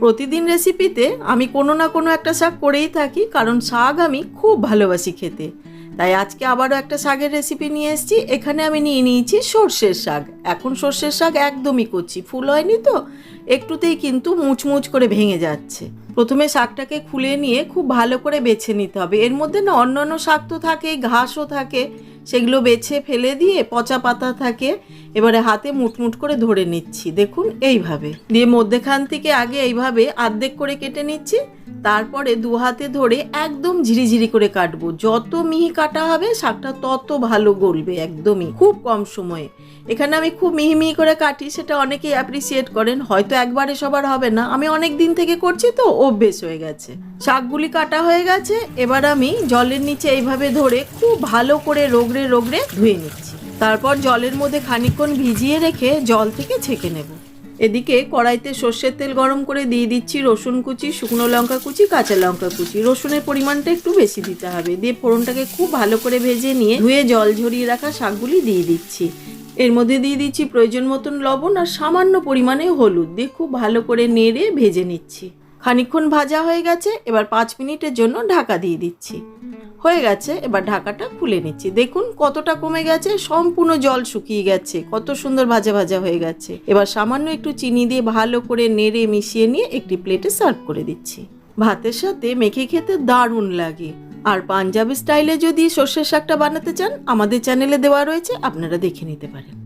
প্রতিদিন রেসিপিতে আমি কোনো না কোনো একটা শাক করেই থাকি, কারণ শাক আমি খুব ভালোবাসি খেতে। তাই আজকে আবারও একটা শাকের রেসিপি নিয়ে এসেছি, এখানে আমি নিয়ে নিয়েছি সর্ষের শাক। এখন সর্ষের শাক একদমই করছি, ফুল হয়নি তো, একটুতেই কিন্তু মুচমুচ করে ভেঙে যাচ্ছে। প্রথমে শাকটাকে খুলে নিয়ে খুব ভালো করে বেছে নিতে হবে। এর মধ্যে না অন্য অন্য শাক তো থাকে ঘাসও থাকে। সেগুলো বেছে ফেলে দিয়ে পচা পাতা থাকে, এবারে হাতে মুটমুট করে ধরে নিচ্ছি। দেখুন, এইভাবে। দিয়ে মধ্যেখান থেকে আগে এইভাবে আর্ধেক করে কেটে নিচ্ছি। তারপরে দু হাতে ধরে একদম ঝিরিঝিরি করে কাটবো। যত মিহি কাটা হবে, শাকটা তত ভালো গলবে একদমই, খুব কম সময়ে। এখানে আমি খুব মিহি মিহি করে কাটি, সেটা অনেকেই অ্যাপ্রিসিয়েট করেন। হয়তো একবারে সবার হবে না। আমি অনেক দিন থেকে করছি তো, অভ্যেস হয়ে গেছে। শাকগুলি কাটা হয়ে গেছে, এবার আমি জলের নিচে এইভাবে ধরে খুব ভালো করে রোগড়ে রোগড়ে ধুয়ে নিচ্ছি। তারপর জলের মধ্যে খানিকক্ষণ ভিজিয়ে রেখে জল থেকে ছেঁকে নেব। এদিকে কড়াইতে সর্ষের তেল গরম করে দিয়ে দিচ্ছি রসুন কুচি, শুকনো লঙ্কা কুচি, কাঁচা লঙ্কা কুচি। রসুনের পরিমাণটা একটু বেশি দিতে হবে। দিয়ে ফোড়নটাকে খুব ভালো করে ভেজে নিয়ে ধুয়ে জল ঝরিয়ে রাখা শাকগুলি দিয়ে দিচ্ছি। এর মধ্যে দিয়ে দিচ্ছি প্রয়োজন মতন লবণ আর সামান্য পরিমাণে হলুদ। দিয়ে খুব ভালো করে নেড়ে ভেজে নিচ্ছি। খানিকক্ষণ ভাজা হয়ে গেছে, এবার পাঁচ মিনিটের জন্য ঢাকা দিয়ে দিচ্ছি। হয়ে গেছে, এবার ঢাকাটা খুলে নিচ্ছি। দেখুন কতটা কমে গেছে, সম্পূর্ণ জল শুকিয়ে গেছে, কত সুন্দর ভাজা ভাজা হয়ে গেছে। এবার সামান্য একটু চিনি দিয়ে ভালো করে নেড়ে মিশিয়ে নিয়ে একটি প্লেটে সার্ভ করে দিচ্ছি। ভাতের সাথে মেখে খেতে দারুণ লাগে। আর পাঞ্জাবি স্টাইলে যদি সর্ষের শাকটা বানাতে চান, আমাদের চ্যানেলে দেওয়া রয়েছে, আপনারা দেখে নিতে পারেন।